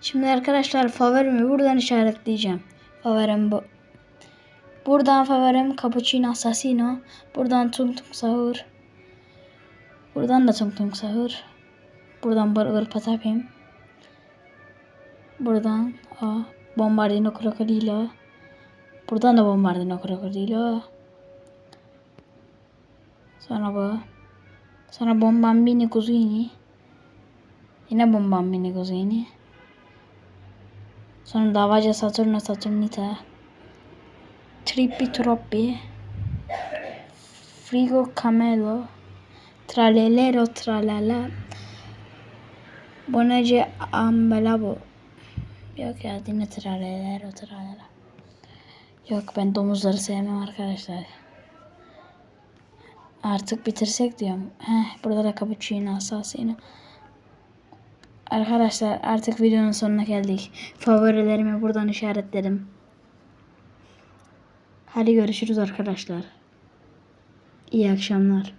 Şimdi arkadaşlar favorimi buradan işaretleyeceğim. Favorim bu. Buradan favorim Cappuccino Assassino. Buradan Tung Tung Sahur. Buradan da Tung Tung Sahur. Buradan Burger Patapim. Buradan a, Bombardino Crocodilo. Buradan da Bombardino Crocodilo. Sonra bu. Sonra Bombambini Cusini. Yine Bombambini Cusini. Sonra Davaca Saturno Saturnita. Trippi Troppi. Frigo Camelo. Tralelero Tralala. Bonace Ambelabo. Yok ya yine Tralelero Tralala. Yok ben domuzları sevmem arkadaşlar. Artık bitirsek diyorum. Heh, burada da cappuccino asasino. Arkadaşlar artık videonun sonuna geldik. Favorilerimi buradan işaretledim. Hadi görüşürüz arkadaşlar. İyi akşamlar.